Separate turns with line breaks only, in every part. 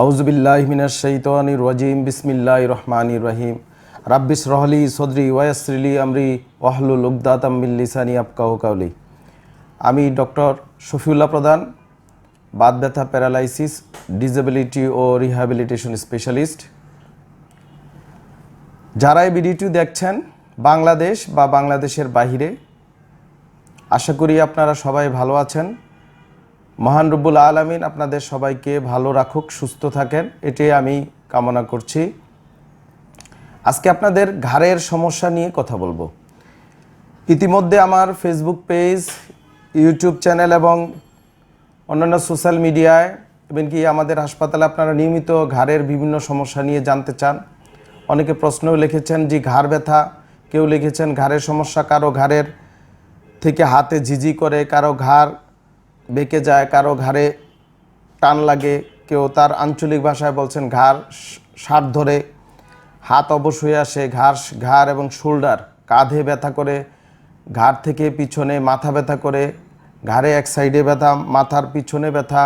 আউজবিল্লাহ মিনাশ শৈতানির রাজিম বিসমিল্লাহ রহমানির রহিম। রাব্বিস রহলি সদরি ওয়াসরিলি আমরি ওয়াহলুল উকদাতাম মিন লিসানি আবকাউ কাউলি আমি ডক্টর শফিউল্লাহ প্রধান বাদ ব্যথা প্যারালাইসিস ডিসেবিলিটি ও রিহ্যাবিলিটেশন স্পেশালিস্ট। যারা এই ভিডিওটি দেখছেন বাংলাদেশ বা বাংলাদেশের বাহিরে আশা করি আপনারা সবাই ভালো আছেন। মহান রব্বুল আলমিন আপনাদের সবাইকে ভালো রাখুক, সুস্থ থাকেন। এটাই আমি কামনা করছি। আজকে আপনাদের ঘাড়ের সমস্যা নিয়ে কথা বলব। ইতিমধ্যে আমার ফেসবুক পেজ ইউটিউব চ্যানেল এবং অন্যান্য সোশ্যাল মিডিয়ায় এমনকি আমাদের হাসপাতালে আপনারা নিয়মিত ঘাড়ের বিভিন্ন সমস্যা নিয়ে জানতে চান। অনেকে প্রশ্নও লিখেছেন যে, ঘাড় ব্যথা? কেউ লিখেছেন, ঘাড়ের সমস্যা কারও ঘাড়ের থেকে হাতে ঝিঝি করে, কারও ঘাড় বেঁকে যায়, কারও ঘাড়ে টান লাগে, কেউ তার আঞ্চলিক ভাষায় বলছেন, ঘাড় সার ধরে, হাত অবশ হয়ে আসে, ঘাড় ঘাড় এবং শোল্ডার, কাঁধে ব্যথা করে, ঘাড় থেকে পিছনে মাথা ব্যথা করে, ঘাড়ে এক সাইডে ব্যথা, মাথার পিছনে ব্যথা,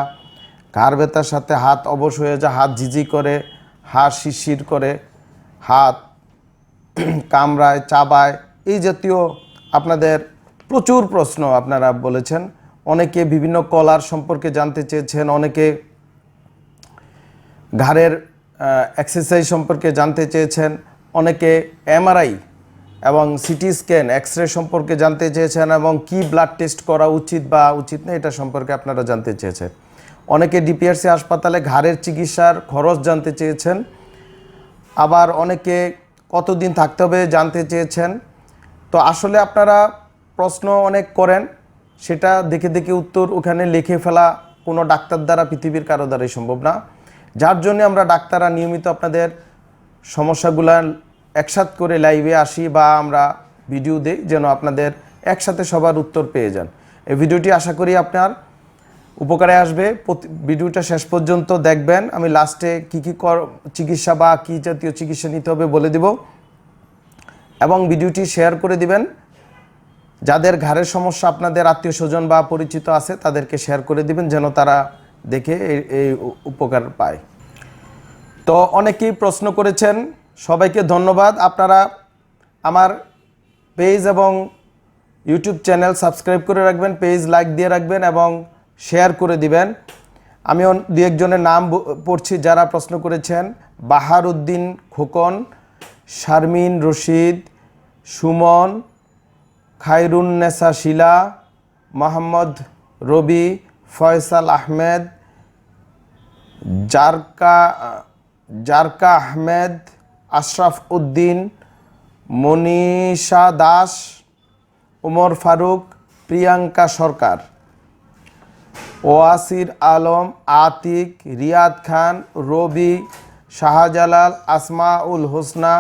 ঘাড় ব্যথার সাথে হাত অবশ হয়ে যায় হাত ঝিঝি করে হাত শিরশির করে, হাত কামড়ায়, চাবায়, এই জাতীয় আপনাদের প্রচুর প্রশ্ন আপনারা বলেছেন। অনেকে বিভিন্ন কলার সম্পর্কে জানতে চেয়েছেন, অনেকে ঘাড়ের এক্সারসাইজ সম্পর্কে জানতে চেয়েছেন, অনেকে এমআরআই এবং সিটি স্ক্যান এক্স রে সম্পর্কে জানতে চেয়েছেন এবং কি ব্লাড টেস্ট করা উচিত বা উচিত না এটা সম্পর্কে আপনারা জানতে চেয়েছেন। অনেকে ডিপিআরসি হাসপাতালে ঘাড়ের চিকিৎসার খরচ জানতে চেয়েছেন, আবার অনেকে কতদিন থাকতে হবে জানতে চেয়েছেন। তো আসলে আপনারা প্রশ্ন অনেক করেন সেটা দেখে দেখে উত্তর ওখানে লিখে ফেলা কোনো ডাক্তার দ্বারা পৃথিবীর কারও দ্বারাই সম্ভব না। যার জন্য আমরা ডাক্তাররা নিয়মিত আপনাদের সমস্যাগুলা একসাথ করে লাইভে আসি বা আমরা ভিডিও দিই যেন আপনাদের একসাথে সবার উত্তর পেয়ে যান। এই ভিডিওটি আশা করি আপনার উপকারে আসবে। ভিডিওটা শেষ পর্যন্ত দেখবেন। আমি লাস্টে কী কী চিকিৎসা বা কী জাতীয় চিকিৎসা নিতে হবে বলে দিব। এবং ভিডিওটি শেয়ার করে দিবেন। যাদের ঘাড়ের সমস্যা, আপনাদের আত্মীয় স্বজন বা পরিচিত আছে, তাদেরকে শেয়ার করে দিবেন যেন তারা দেখে এই- উপকার পায়। তো অনেকেই প্রশ্ন করেছেন, সবাইকে ধন্যবাদ। আপনারা আমার পেজ এবং ইউটিউব চ্যানেল সাবস্ক্রাইব করে রাখবেন, পেজ লাইক দিয়ে রাখবেন এবং শেয়ার করে দিবেন। আমি দু একজনের নাম পড়ছি যারা প্রশ্ন করেছেন বাহার উদ্দিন খোকন, শারমিন রশিদ, সুমন খায়রুন্নেসা শিলা, মোহাম্মদ রবি ফয়সাল আহমেদ, জারকা জারকা আহমেদ, আশরাফ উদ্দিন, মনীষা দাস ওমর ফারুক, প্রিয়াঙ্কা সরকার। ওয়াসির আলম, আতিক, রিয়াদ খান, রবি শাহজালাল, আসমাউল হোসনা,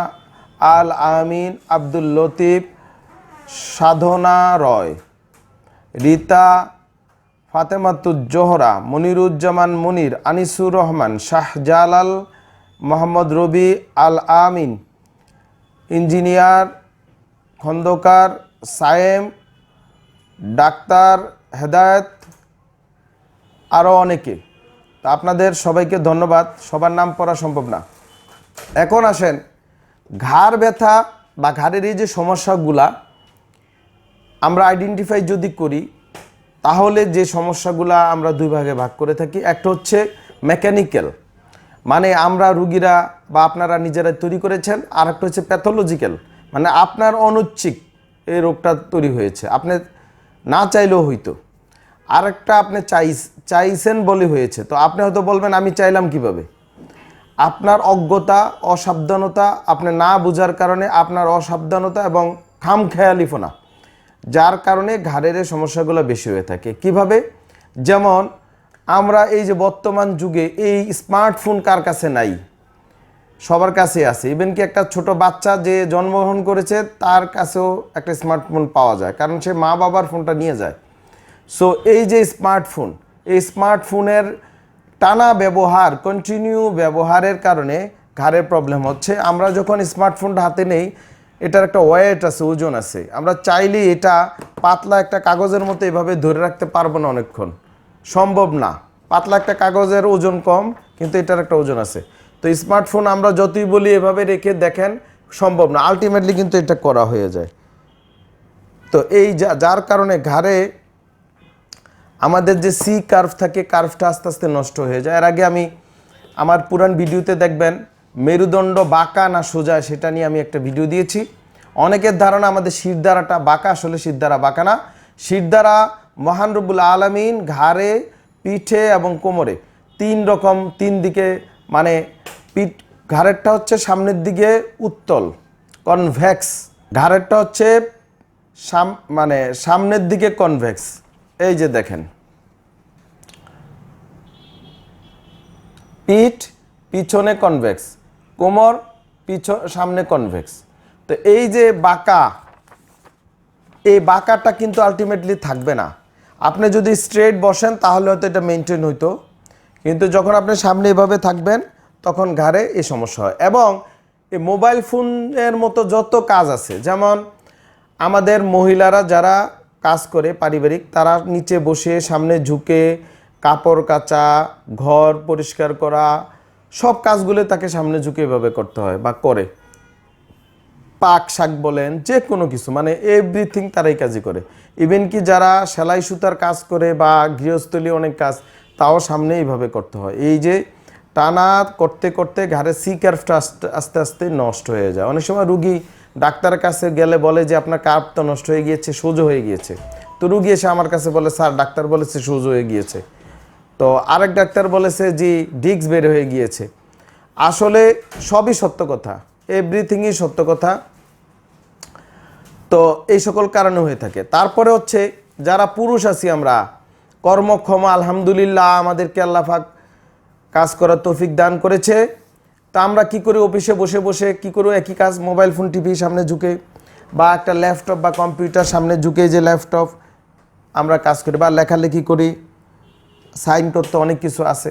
আল আমিন, আব্দুল লতিফ সাধনা রয় রীতা ফাতেমাতুজ্জোহরা, মনিরুজ্জামান মনির, আনিসুর রহমান শাহজালাল মোহাম্মদ রবি আল আমিন ইঞ্জিনিয়ার খন্দকার সায়েম, ডাক্তার হেদায়েত আরও অনেকে। তা আপনাদের সবাইকে ধন্যবাদ, সবার নাম পড়া সম্ভব না। এখন আসেন, ঘাড় ব্যথা বা ঘাড়ের এই যে সমস্যাগুলা আমরা আইডেন্টিফাই যদি করি, তাহলে যে সমস্যাগুলা আমরা দুই ভাগে ভাগ করে থাকি, একটা হচ্ছে মেকানিক্যাল মানে আমরা রুগীরা বা আপনারা নিজেরা তৈরি করেছেন আর একটা হচ্ছে প্যাথোলজিক্যাল মানে আপনার অনৈচ্ছিক এই রোগটা তৈরি হয়েছে। আপনি না চাইলেও হইতো। আরেকটা আপনি চাই চাইছেন বলে হয়েছে, তো আপনি হয়তো বলবেন, আমি চাইলাম কীভাবে? আপনার অজ্ঞতা, অসাবধানতা আপনি না বোঝার কারণে আপনার অসাবধানতা এবং খামখেয়ালিফোনা যার কারণে ঘাড়ের সমস্যাগুলো বেশি হয়ে থাকে। কীভাবে? যেমন, আমরা এই যে বর্তমান যুগে এই স্মার্টফোন কার কাছে নাই? সবার কাছে আছে। ইভেন কি একটা ছোট বাচ্চা যে জন্মগ্রহণ করেছে, তার কাছেও একটা স্মার্টফোন পাওয়া যায়। কারণ সে মা বাবার ফোনটা নিয়ে যায়। সো এই যে স্মার্টফোন, এই স্মার্টফোনের টানা ব্যবহার কন্টিনিউ ব্যবহারের কারণে ঘাড়ের প্রবলেম হচ্ছে। আমরা যখন স্মার্টফোনটা হাতে নেই এটার একটা ওয়েট আছে, ওজন আছে। আমরা চাইলে এটা পাতলা একটা কাগজের মতো এভাবে ধরে রাখতে পারব না অনেকক্ষণ। সম্ভব না। পাতলা একটা কাগজের ওজন কম, কিন্তু এটার একটা ওজন আছে। তো স্মার্টফোন আমরা যতই বলি এভাবে রেখে দেখেন, সম্ভব না। আলটিমেটলি কিন্তু এটা করা হয়ে যায়। তো এই যার কারণে ঘাড়ে আমাদের যে সি কার্ভ থাকে কার্ভটা আস্তে আস্তে নষ্ট হয়ে যায়। এর আগে আমি আমার পুরান ভিডিওতে দেখবেন মেরুদণ্ড বাঁকা না সোজা, সেটা নিয়ে আমি একটা ভিডিও দিয়েছি। অনেকের ধারণা আমাদের শিরদারাটা বাঁকা, আসলে শিরদারা বাঁকা না। শিরদারা মহান রব্বুল আলমিন ঘাড়ে, পিঠে এবং কোমরে তিন রকম, তিন দিকে মানে পিঠ, ঘাড়েরটা হচ্ছে সামনের দিকে উত্তল কনভেক্স ঘাড়েরটা হচ্ছে সাম মানে সামনের দিকে কনভেক্স এই যে দেখেন। পিঠ, পিছনে কনভেক্স কোমর পিছ সামনে কনভেক্স তো এই যে বাঁকা, এই বাঁকাটা কিন্তু আলটিমেটলি থাকবে না। আপনি যদি স্ট্রেট বসেন, তাহলে হয়তো এটা মেনটেন হইতো। কিন্তু যখন আপনি সামনে এভাবে থাকবেন, তখন ঘাড়ে এই সমস্যা হয়। এবং এই মোবাইল ফোনের মতো যত কাজ আছে, যেমন আমাদের মহিলারা যারা কাজ করে পারিবারিক, তারা নিচে বসে সামনে ঝুঁকে কাপড় কাচা, ঘর পরিষ্কার করা সব কাজগুলো তাকে সামনে ঝুঁকে এভাবে করতে হয় বা করে। পাক শাক বলেন, যে কোনো কিছু মানে এভরিথিং তারাই কাজই করে। ইভেন কি যারা সেলাই সুতার কাজ করে বা গৃহস্থলী অনেক কাজ, তাও সামনে এইভাবে করতে হয়। এই যে টানা করতে করতে ঘাড়ে সি কার্ভটা আস্তে আস্তে নষ্ট হয়ে যায়। অনেক সময় রুগী ডাক্তারের কাছে গেলে বলে যে, আপনার কার্ভ তো নষ্ট হয়ে গিয়েছে, সোজো হয়ে গিয়েছে। তো রুগী এসে আমার কাছে বলে, স্যার, ডাক্তার বলেছে সোজো হয়ে গিয়েছে। তো আরেক ডাক্তার বলেছে যে ডিক্স বের হয়ে গিয়েছে। আসলে সবই সত্য কথা এভরিথিংই সত্য কথা। তো এই সকল কারণে হয়ে থাকে। তারপরে হচ্ছে যারা পুরুষ আছি আমরা, কর্মক্ষমা, আলহামদুলিল্লাহ, আমাদেরকে আল্লাহাক কাজ করার তৌফিক দান করেছে। তা আমরা কি করি অফিসে বসে বসে, কি করি একই কাজ, মোবাইল ফোন টিভি সামনে ঝুঁকে বা একটা ল্যাপটপ বা কম্পিউটার সামনে ঝুঁকে যে ল্যাপটপ আমরা কাজ করি বা লেখালেখি করি। সাইন করতে অনেক কিছু আছে।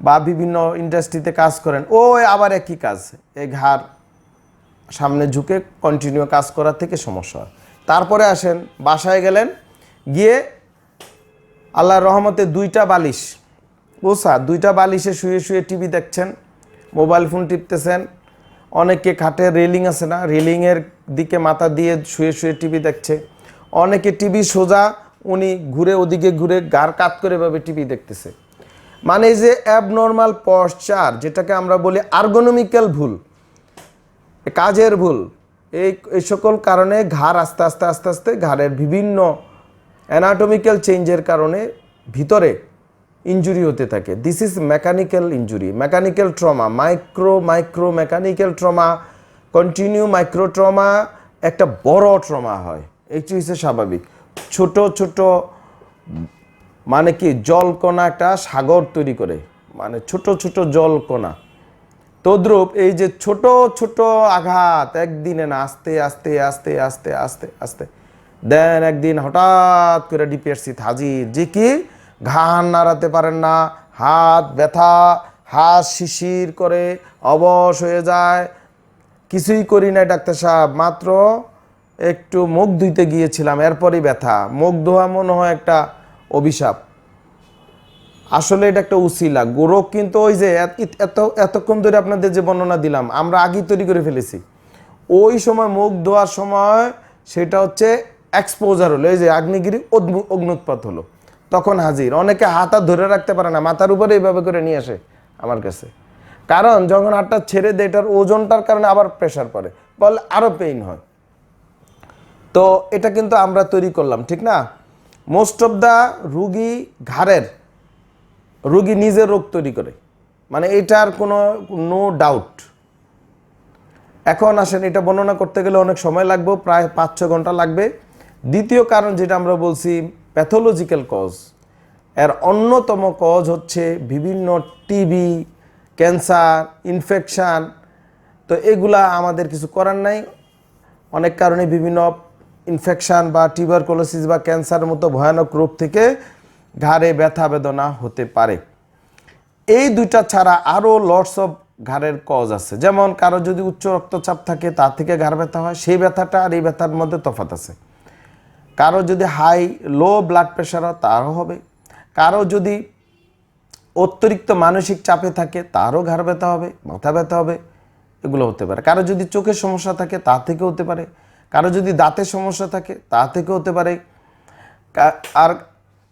বা বিভিন্ন ইন্ডাস্ট্রিতে কাজ করেন, ও আবার একই কাজ এই ঘাড় সামনে ঝুঁকে কন্টিনিউ কাজ করার থেকে সমস্যা হয়। তারপরে আসেন, বাসায় গেলেন, গিয়ে আল্লাহর রহমতে দুইটা বালিশ, ওসা দুইটা বালিশে শুয়ে শুয়ে টিভি দেখছেন, মোবাইল ফোন টিপতেছেন, অনেকে খাটে রেলিং আছে না, রেলিংয়ের দিকে মাথা দিয়ে শুয়ে শুয়ে টিভি দেখছে, অনেকে টিভি সোজা উনি ঘুরে ওদিকে ঘুরে গার কাত করে এভাবে টিভি দেখতেছে। মানে এই যে অ্যাবনর্মাল পশ্চার যেটাকে আমরা বলি আর্গোনমিক্যাল ভুল, কাজের ভুল, এই এই সকল কারণে ঘাড় আস্তে আস্তে আস্তে আস্তে ঘাড়ের বিভিন্ন অ্যানাটমিক্যাল চেঞ্জের কারণে ভিতরে ইনজুরি হতে থাকে। This is mechanical injury mechanical trauma micro micro mechanical trauma continue micro trauma একটা বড় ট্রমা হয়। এইটি হচ্ছে স্বাভাবিক। ছোট ছোট মানে কি, জলকণা একটা সাগর তৈরি করে। মানে ছোট ছোট জলকণা। তদ্রূপ এই যে ছোট ছোট আঘাত একদিনে না, আস্তে আস্তে আস্তে আস্তে আস্তে আস্তে। দেন একদিন হঠাৎ করে ডিপিএসসি হাজির। যে কি ঘান নাড়াতে পারেন না, হাত ব্যথা, হাত শিশির করে অবশ হয়ে যায়। কিছুই করি না ডাক্তার সাহেব, মাত্র একটু মুখ ধুইতে গিয়েছিলাম, এরপরই ব্যথা। মুখ ধোয়া মনে হয় একটা অভিশাপ। আসলে এটা একটা উসিলা। গোরক কিন্তু ওই যে এত- এত, এতক্ষণ ধরে আপনাদের যে বর্ণনা দিলাম, আমরা আগেই তৈরি করে ফেলেছি। ওই সময় মুখ ধোয়ার সময় সেটা হচ্ছে এক্সপোজার হলো, এই যে আগ্নেয়গিরি অগ্নু- অগ্নুৎপাত হলো। তখন হাজির। অনেকে হাত আর ধরে রাখতে পারে না, মাথার উপরে এইভাবে করে নিয়ে আসে আমার কাছে। কারণ যখন হাতটা ছেড়ে দেয়, এটার ওজনটার কারণে আবার প্রেশার পড়ে। বলে আরও পেইন হয়। তো এটা কিন্তু আমরা তৈরি করলাম, ঠিক না? মোস্ট অফ দ্য রুগী ঘাড়ের, রুগী নিজের রোগ তৈরি করে। মানে এটার কোনো নো ডাউট এখন আসেন, এটা বর্ণনা করতে গেলে অনেক সময় লাগবে, প্রায় পাঁচ ছ ঘণ্টা লাগবে। দ্বিতীয় কারণ যেটা আমরা বলছি প্যাথোলজিক্যাল কজ এর অন্যতম কজ হচ্ছে বিভিন্ন টিবি ক্যান্সার ইনফেকশান তো এগুলা আমাদের কিছু করার নাই। অনেক কারণে বিভিন্ন ইনফেকশন বা টিউবারকুলোসিস বা ক্যান্সারের মতো ভয়ানক রোগ থেকে ঘাড়ে ব্যথা বেদনা হতে পারে। এই দুইটা ছাড়া আরও লটস অফ ঘাড়ের কজ আছে। যেমন কারও যদি উচ্চ রক্তচাপ থাকে, তার থেকে ঘাড় ব্যথা হয়, সেই ব্যথাটা আর এই ব্যথার মধ্যে তফাৎ আছে। কারও যদি হাই লো ব্লাড প্রেশার হয়, তারও হবে। কারও যদি অতিরিক্ত মানসিক চাপে থাকে, তারও ঘাড় ব্যথা হবে, মাথা ব্যথা হবে, এগুলো হতে পারে। কারও যদি চোখের সমস্যা থাকে তা থেকে হতে পারে। কারও যদি দাঁতের সমস্যা থাকে, তা থেকে হতে পারে। আর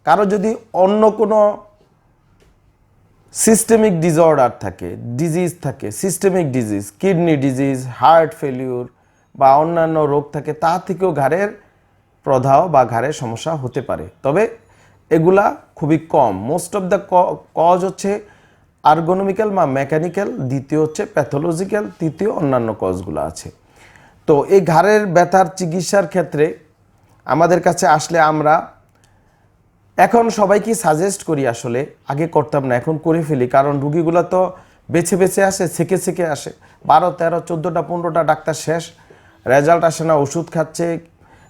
কারও যদি অন্য কোনো সিস্টেমিক ডিসঅর্ডার থাকে ডিজিজ থাকে systemic disease kidney disease heart failure বা অন্যান্য রোগ থাকে, তা থেকেও ঘাড়ের প্রদাহ বা ঘাড়ের সমস্যা হতে পারে। তবে এগুলা খুবই কম। মোস্ট অফ দ্য কজ হচ্ছে আর্গোনমিক্যাল বা মেকানিক্যাল দ্বিতীয় হচ্ছে প্যাথোলজিক্যাল তৃতীয় অন্যান্য কজগুলো আছে। তো এই ঘাড়ের ব্যথার চিকিৎসার ক্ষেত্রে আমাদের কাছে আসলে আমরা এখন সবাইকে সাজেস্ট করি আসলে, আগে করতাম না, এখন করে ফেলি। কারণ রুগীগুলো তো বেছে বেছে আসে থেকে থেকে আসে। বারো, তেরো, চোদ্দোটা, পনেরোটা ডাক্তার শেষ। রেজাল্ট আসে না, ওষুধ খাচ্ছে,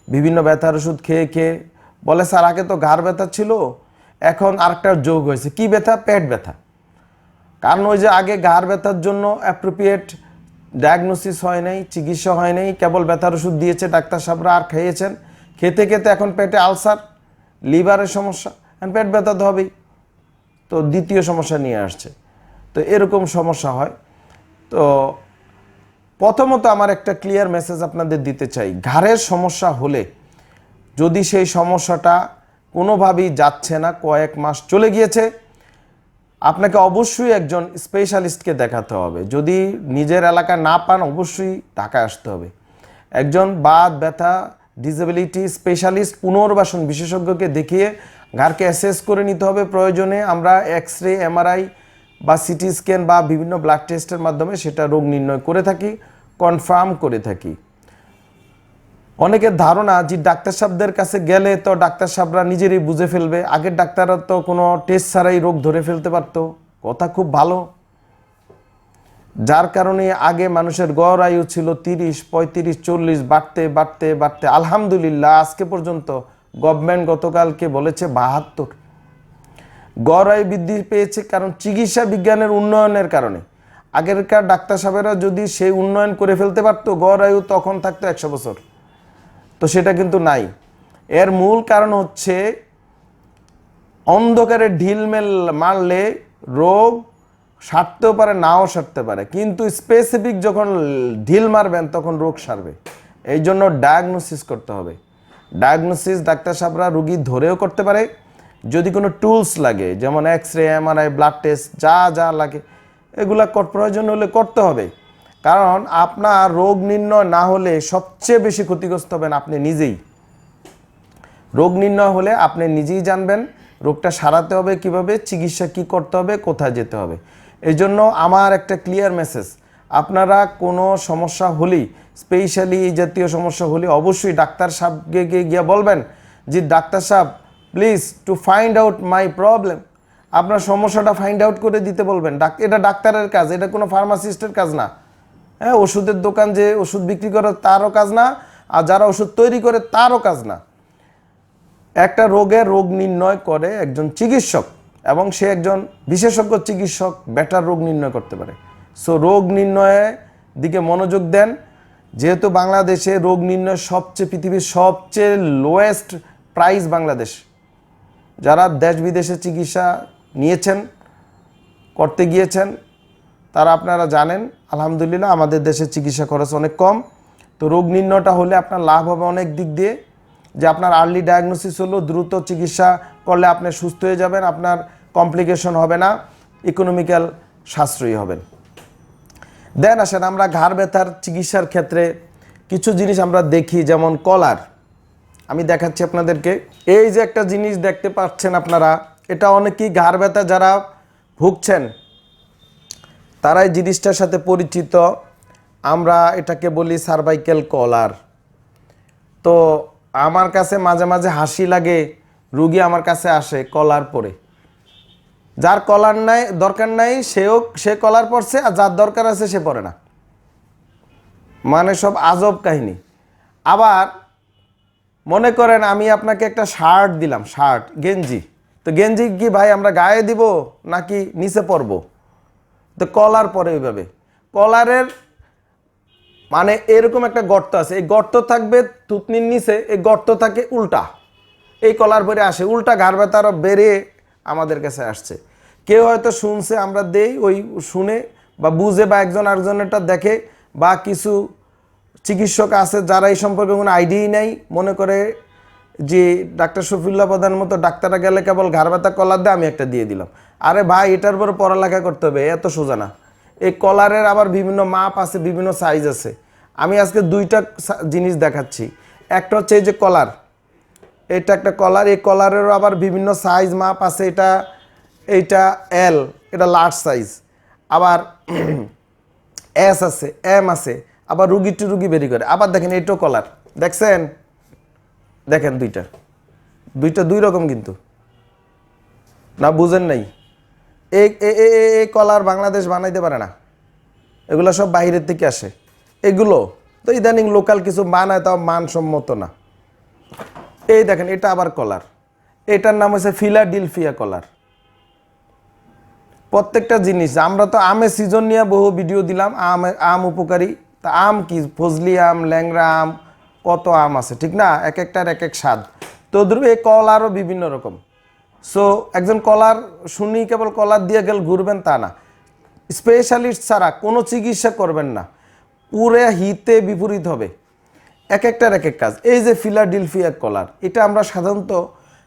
বিভিন্ন ব্যথার ওষুধ খেয়ে খেয়ে। বলে, স্যার, আগে তো ঘাড় ব্যথা ছিল, এখন আরেকটা যোগ হয়েছে। কি ব্যথা? পেট ব্যথা। কারণ ওই যে আগে ঘাড় ব্যথার জন্য অ্যাপ্রোপ্রিয়েট ডায়াগনোসিস হয় নাই, চিকিৎসা হয় নাই, কেবল ব্যথার ওষুধ দিয়েছে, ডাক্তার সাহেবরা আর খেয়েছেন। খেতে খেতে এখন পেটে আলসার, লিভারের সমস্যা পেট ব্যথা তো হবেই। তো দ্বিতীয় সমস্যা নিয়ে আসছে। তো এরকম সমস্যা হয়। তো প্রথমত আমার একটা ক্লিয়ার মেসেজ আপনাদের দিতে চাই। ঘাড়ের সমস্যা হলে যদি সেই সমস্যাটা কোনোভাবেই যাচ্ছে না, কয়েক মাস চলে গিয়েছে আপনাকে অবশ্যই একজন স্পেশালিস্টকে দেখাতে হবে। যদি নিজের এলাকা না পান, অবশ্যই ঢাকায় আসতে হবে। একজন বাদ ব্যথা ডিসেবিলিটি স্পেশালিস্ট পুনর্বাসন বিশেষজ্ঞকে দেখিয়ে ঘাড়কে অ্যাসেস করে নিতে হবে প্রয়োজনে। আমরা এক্স রে এমআরআই বা সিটি স্ক্যান বা বিভিন্ন ব্লাড টেস্টের মাধ্যমে সেটা রোগ নির্ণয় করে থাকি কনফার্ম করে থাকি। অনেকের ধারণা যে ডাক্তার সাহেবদের কাছে গেলে তো ডাক্তার সাহেবরা নিজেরই বুঝে ফেলবে। আগের ডাক্তাররা তো কোনো টেস্ট ছাড়াই রোগ ধরে ফেলতে পারতো। কথা খুব ভালো। যার কারণে আগে মানুষের গড় আয়ু ছিল তিরিশ, পঁয়ত্রিশ, চল্লিশ, বাড়তে বাড়তে বাড়তে। আলহামদুলিল্লাহ, আজকে পর্যন্ত গভর্নমেন্ট গতকালকে বলেছে বাহাত্তর। গড় আয়ু বৃদ্ধি পেয়েছে কারণ চিকিৎসা বিজ্ঞানের উন্নয়নের কারণে। আগেরকার ডাক্তার সাহেবেরা যদি সেই উন্নয়ন করে ফেলতে পারতো, গড় আয়ু তখন থাকতো একশো বছর। তো সেটা কিন্তু নাই। এর মূল কারণ হচ্ছে অন্ধকারে ঢিল মেল মারলে রোগ সারতেও পারে, নাও সারতে পারে। কিন্তু স্পেসিফিক যখন ঢিল মারবেন তখন রোগ সারবে। এই জন্য ডায়াগনোসিস করতে হবে। ডায়াগনোসিস ডাক্তার সাহেবরা রুগী ধরেও করতে পারে। যদি কোনো টুলস লাগে, যেমন X ray MRI blood test যা যা লাগে, এগুলা প্রয়োজন হলে করতে হবে। কারণ আপনার রোগ নির্ণয় না হলে সবচেয়ে বেশি ক্ষতিগ্রস্ত হবেন আপনি নিজেই। রোগ নির্ণয় হলে আপনি নিজেই জানবেন রোগটা সারাতে হবে কীভাবে, চিকিৎসা কি করতে হবে, কোথায় যেতে হবে। এই জন্য আমার একটা ক্লিয়ার মেসেজ আপনারা কোনো সমস্যা হলেই স্পেশালি এই জাতীয় সমস্যা হলে অবশ্যই ডাক্তার সাহেবকে গিয়ে গিয়ে বলবেন যে, ডাক্তার সাহেব please to find out my problem আপনার সমস্যাটা ফাইন্ড আউট করে দিতে বলবেন। ডাক, এটা ডাক্তারের কাজ, এটা কোনো ফার্মাসিস্টের কাজ না। হ্যাঁ ওষুধের দোকান যে ওষুধ বিক্রি করে তারও কাজ না, আর যারা ওষুধ তৈরি করে তারও কাজ না। একটা রোগের রোগ নির্ণয় করে একজন চিকিৎসক এবং সে একজন বিশেষজ্ঞ চিকিৎসক বেটার রোগ নির্ণয় করতে পারে। সো রোগ নির্ণয়ের দিকে মনোযোগ দেন। যেহেতু বাংলাদেশে রোগ নির্ণয় সবচেয়ে, পৃথিবীর সবচেয়ে লোয়েস্ট প্রাইস বাংলাদেশ। যারা দেশ বিদেশে চিকিৎসা নিয়েছেন, করতে গিয়েছেন তারা আপনারা জানেন, আলহামদুলিল্লাহ আমাদের দেশে চিকিৎসা খরচ অনেক কম। তো রোগ নির্ণয়টা হলে আপনার লাভ হবে অনেক দিক দিয়ে। যে আপনার আর্লি ডায়াগনোসিস হলো, দ্রুত চিকিৎসা করলে আপনি সুস্থ হয়ে যাবেন, আপনার কমপ্লিকেশন হবে না ইকোনমিক্যাল সাশ্রয়ী হবেন। দেন আসেন আমরা ঘাড় ব্যথার চিকিৎসার ক্ষেত্রে কিছু জিনিস আমরা দেখি, যেমন কলার। আমি দেখাচ্ছি আপনাদেরকে। এই যে একটা জিনিস দেখতে পাচ্ছেন আপনারা, এটা অনেকেই ঘাড় ব্যথা যারা ভুগছেন তারা এই জিনিসটার সাথে পরিচিত। আমরা এটাকে বলি সার্ভাইকেল কলার তো আমার কাছে মাঝে মাঝে হাসি লাগে, রুগী আমার কাছে আসে কলার পরে। যার কলার নাই, দরকার নাই, সেও, সে কলার পরছে আর যার দরকার আছে সে পরে না। মানে সব আজব কাহিনী। আবার মনে করেন আমি আপনাকে একটা শার্ট দিলাম শার্ট গেঞ্জি। তো গেঞ্জি কি ভাই আমরা গায়ে দিব নাকি নিচে পরবো? তো কলার পরে ওইভাবে। কলারের মানে এরকম একটা গর্ত আছে, এই গর্ত থাকবে থুতনির নিচে, এই গর্ত থাকে উল্টা। এই কলার পরে আসে, উল্টা ঘাড় ব্যথা আরও বেড়ে আমাদের কাছে আসছে। কেউ হয়তো শুনছে, আমরা দেই, ওই শুনে বা বুঝে বা একজন আরেকজনেরটা দেখে বা কিছু চিকিৎসক আছে যারা এই সম্পর্কে কোনো আইডিয়াই নেই, মনে করে যে ডাক্তার শফিউল্লাহ প্রধান মতো ডাক্তাররা গেলে কেবল ঘাড় ব্যথা, কলার দিয়ে আমি একটা দিয়ে দিলাম। আরে ভাই, এটার উপরে পড়ালেখা করতে হবে, এত সোজা না। এই কলারের আবার বিভিন্ন মাপ আছে, বিভিন্ন সাইজ আছে। আমি আজকে দুইটা জিনিস দেখাচ্ছি। একটা হচ্ছে এই যে কলার। এটা একটা কলার, এই কলারেরও আবার বিভিন্ন সাইজ মাপ আছে। এটা, এইটা এল এটা লার্জ সাইজ আবার এস আছে এম আছে। আবার রুগী টু রুগী বেরি করে। আবার দেখেন এইটাও কলার। দেখছেন? দেখেন দুইটা। দুইটা দুই রকম কিন্তু। না, বুঝেন নাই। এ- এ- কলার বাংলাদেশ বানাইতে পারে না। এগুলো সব বাইরের থেকে আসে। এগুলো তো ইদানিং লোকাল কিছু বানায়, তাও মানসম্মত না। এই দেখেন, এটা আবার কলার। এটার নাম হচ্ছে ফিলাডিলফিয়া কলার। প্রত্যেকটা জিনিস, আমরা তো আমের সিজন নিয়ে বহু ভিডিও দিলাম, আম আম উপকারী। তা আম কি? ফজলি আম ল্যাংরা আম কত আম আছে, ঠিক না? এক একটার এক এক স্বাদ। তো ধরুন এই কলারও বিভিন্ন রকম। সো একজন কলার শুনি, কেবল কলার দিয়ে গেল ঘুরবেন তা না। স্পেশালিস্ট ছাড়া কোনো চিকিৎসা করবেন না। পুরে হিতে বিপরীত হবে। এক একটার এক এক কাজ। এই যে ফিলাডিলফিয়া কলার, এটা আমরা সাধারণত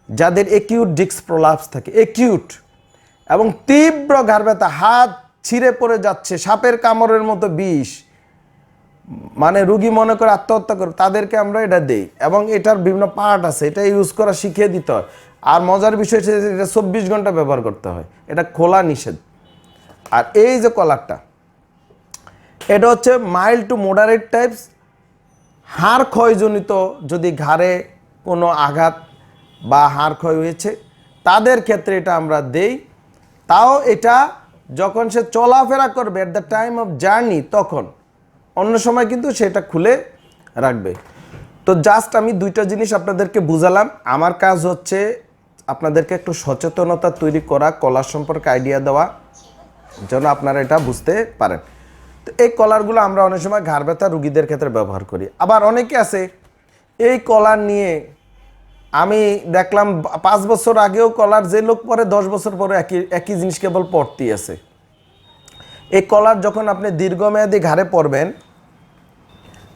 যাদের একিউট ডিক্স প্রলাপস থাকে একিউট এবং তীব্র ঘাড় ব্যথা, হাত ছিঁড়ে পড়ে যাচ্ছে, সাপের কামড়ের মতো বিষ মানে রুগী মনে করে আত্মহত্যা করে তাদেরকে আমরা এটা দেই। এবং এটার বিভিন্ন পার্ট আছে, এটা ইউজ করা শিখিয়ে দিতে হয়। আর মজার বিষয় হচ্ছে এটা চব্বিশ ঘণ্টা ব্যবহার করতে হয়, এটা খোলা নিষেধ। আর এই যে কলারটা, এটা হচ্ছে মাইল্ড টু মোডারেট টাইপস হাড় ক্ষয়জনিত যদি ঘাড়ে কোনো আঘাত বা হাড় ক্ষয় হয়েছে, তাদের ক্ষেত্রে এটা আমরা দেই। তাও এটা যখন সে চলাফেরা করবে at the time of journey তখন অন্য সময় কিন্তু সেটা খুলে রাখবে। তো জাস্ট আমি দুইটা জিনিস আপনাদেরকে বুঝালাম। আমার কাজ হচ্ছে আপনাদেরকে একটু সচেতনতা তৈরি করা, কলার সম্পর্কে আইডিয়া দেওয়া, যেন আপনারা এটা বুঝতে পারেন। তো এই কলারগুলো আমরা অনেক সময় ঘাড় ব্যথা রুগীদের ক্ষেত্রে ব্যবহার করি। আবার অনেকে আছে, এই কলার নিয়ে আমি দেখলাম পাঁচ বছর আগেও কলার যে লোক পরে, দশ বছর পরে একই একই জিনিস কেবল পড়তেই আছে। এই কলার যখন আপনি দীর্ঘমেয়াদী ঘাড়ে পরবেন,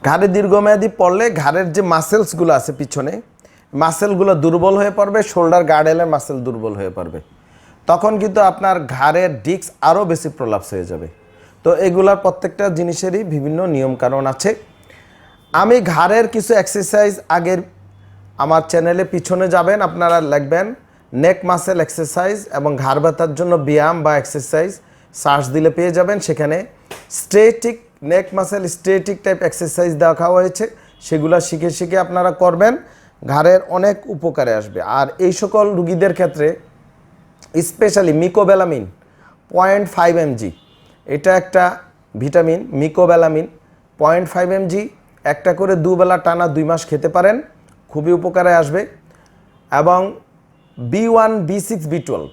ঘাড়ে দীর্ঘমেয়াদী পড়লে ঘাড়ের যে মাসেলসগুলো আছে পিছনে মাসেলগুলো দুর্বল হয়ে পড়বে শোল্ডার গার্ডেলের মাসেল দুর্বল হয়ে পড়বে। তখন কিন্তু আপনার ঘাড়ের ডিস্ক আরও বেশি প্রলাপস হয়ে যাবে। তো এগুলার প্রত্যেকটা জিনিসেরই বিভিন্ন নিয়মকানুন আছে। আমি ঘাড়ের কিছু এক্সারসাইজ আগের আমার চ্যানেলে পিছনে যাবেন, আপনারা লিখবেন নেক মাসেল এক্সারসাইজ এবং ঘাড় ব্যথার জন্য ব্যায়াম বা এক্সারসাইজ সার্চ দিলে পেয়ে যাবেন। সেখানে static neck muscle static type exercise দেওয়া হয়েছে। সেগুলো শিখে শিখে আপনারা করবেন। ঘাড়ের অনেক উপকারে আসবে। আর এই সকল রুগীদের ক্ষেত্রে specially mecobalamin point five mg এটা একটা vitamin mecobalamin point five mg একটা করে দুবেলা টানা দুই মাস খেতে পারেন। খুবই উপকারে আসবে। এবং B one B six B twelve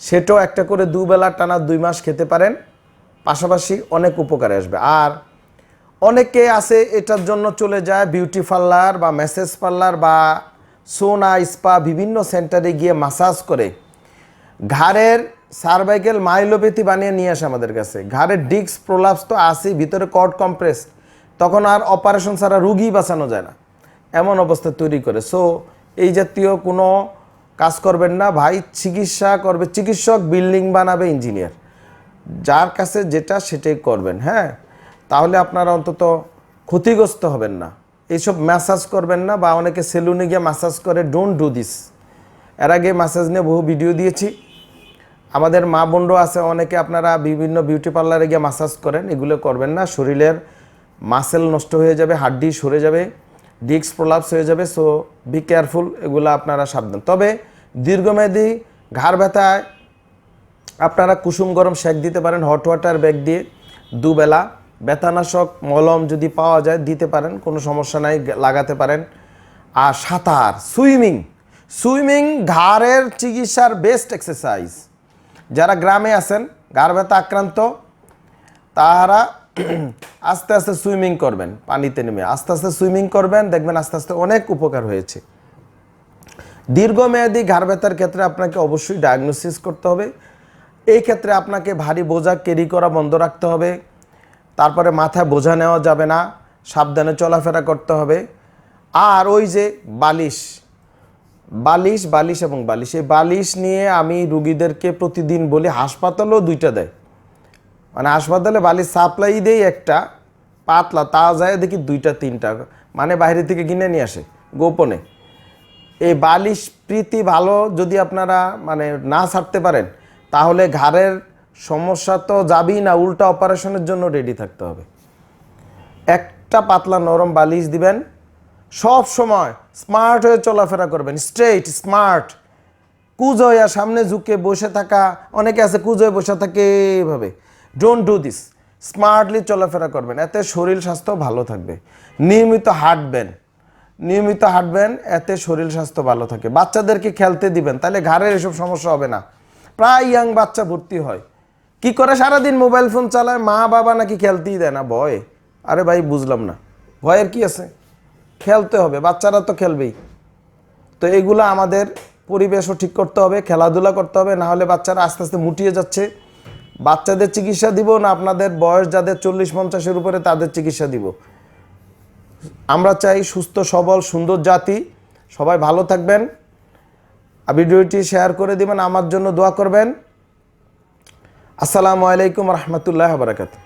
সেটাও একটা করে দুবেলা টানা দুই মাস খেতে পারেন, পাশাপাশি অনেক উপকারে আসবে। আর অনেকে আছে, এটার জন্য চলে যায় বিউটি পার্লার বা ম্যাসেজ পার্লার বা সোনা স্পা বিভিন্ন সেন্টারে গিয়ে মাসাজ করে। ঘাড়ের সার্ভাইকেল মাইলোপ্যাথি বানিয়ে নিয়ে আসে আমাদের কাছে। ঘাড়ের ডিক্স প্রলাপস তো আসি ভিতরে কট কম্প্রেস তখন আর অপারেশন ছাড়া রুগী বাঁচানো যায় না। এমন অবস্থা তৈরি করে। সো এই জাতীয় কোনো কাজ করবেন না, ভাই চিকিৎসা করবে, চিকিৎসক বিল্ডিং বানাবে, ইঞ্জিনিয়ার। যার কাছে যেটা সেটাই করবেন হ্যাঁ? তাহলে আপনারা অন্তত ক্ষতিগ্রস্ত হবেন না। এইসব ম্যাসাজ করবেন না বা অনেকে সেলুনে গিয়ে ম্যাসাজ করে ডোন্ট ডু দিস এর আগে ম্যাসাজ নিয়ে বহু ভিডিও দিয়েছি। আমাদের মা বোনরা আছে, অনেকে আপনারা বিভিন্ন বিউটি পার্লারে গিয়ে মাসাজ করেন, এগুলো করবেন না। শরীরের মাসেল নষ্ট হয়ে যাবে, হাড্ডি সরে যাবে। ডিস্ক প্রলাপস হয়ে যাবে সো বি কেয়ারফুল এগুলো আপনারা সাবধান। তবে দীর্ঘমেয়াদী ঘাড় ব্যথায় আপনারা কুসুম গরম সেক দিতে পারেন হট ওয়াটার ব্যাগ দিয়ে দুবেলা। ব্যথানাশক মলম যদি পাওয়া যায়, দিতে পারেন, কোনো সমস্যা নাই, লাগাতে পারেন। আর সাঁতার, সুইমিং। সুইমিং ঘাড়ের চিকিৎসার বেস্ট এক্সারসাইজ যারা গ্রামে আছেন, ঘাড় ব্যথা আক্রান্ত তারা আস্তে আস্তে সুইমিং করবেন, পানিতে নেমে। আস্তে আস্তে সুইমিং করবেন, দেখবেন আস্তে আস্তে অনেক উপকার হয়েছে। দীর্ঘমেয়াদী ঘাড় ব্যথার ক্ষেত্রে আপনাকে অবশ্যই ডায়াগনোসিস করতে হবে। এই ক্ষেত্রে আপনাকে ভারী বোঝা ক্যারি করা বন্ধ রাখতে হবে। তারপরে মাথায় বোঝা নেওয়া যাবে না, সাবধানে চলাফেরা করতে হবে। আর ওই যে বালিশ বালিশ বালিশ এবং বালিশ। এই বালিশ নিয়ে আমি রুগীদেরকে প্রতিদিন বলি, হাসপাতালও দুইটা দেয়। মানে হাসপাতালে বালিশ সাপ্লাই দেই একটা, পাতলা, তা যায় দেখি দুইটা, তিনটা মানে বাইরে থেকে কিনে নিয়ে আসে, গোপনে। এই বালিশ প্রীতি ভালো যদি আপনারা মানে না ছাড়তে পারেন, তাহলে ঘাড়ের সমস্যা তো যাবেই না, উল্টা অপারেশনের জন্য রেডি থাকতে হবে। একটা পাতলা নরম বালিশ দিবেন, সব সময় স্মার্ট হয়ে চলাফেরা করবেন স্ট্রেইট স্মার্ট কুজ হইয়া সামনে ঝুঁকে বসে থাকা, অনেকে আছে কুজ হয়ে বসে থাকে এভাবে ডোন্ট ডু দিস স্মার্টলি চলাফেরা করবেন। এতে শরীর স্বাস্থ্য ভালো থাকবে। নিয়মিত হাঁটবেন। নিয়মিত হাঁটবেন, এতে শরীর স্বাস্থ্য ভালো থাকে। বাচ্চাদেরকে খেলতে দিবেন। তাহলে ঘাড়ের এসব সমস্যা হবে না। প্রায় ইয়াং বাচ্চা ভর্তি হয়। কি করে সারাদিন মোবাইল ফোন চালায়? মা, বাবা নাকি খেলতেই দেয় না? ভয়। আরে ভাই, বুঝলাম না। ভয়ের কি আছে? খেলতে হবে। বাচ্চারা তো খেলবেই। তো এগুলো আমাদের পরিবেশও ঠিক করতে হবে, খেলাধুলা করতে হবে। না হলে বাচ্চারা আস্তে আস্তে মুটিয়ে যাচ্ছে। বাচ্চাদের চিকিৎসা দিব না আপনাদের বয়স যাদের চল্লিশ পঞ্চাশের উপরে তাদের চিকিৎসা দিব। আমরা চাই সুস্থ, সবল, সুন্দর জাতি। সবাই ভালো থাকবেন। ভিডিওটি শেয়ার করে দিবেন, আমার জন্য দোয়া করবেন। আসসালামু আলাইকুম রহমতুল্লাহ বারাকাতু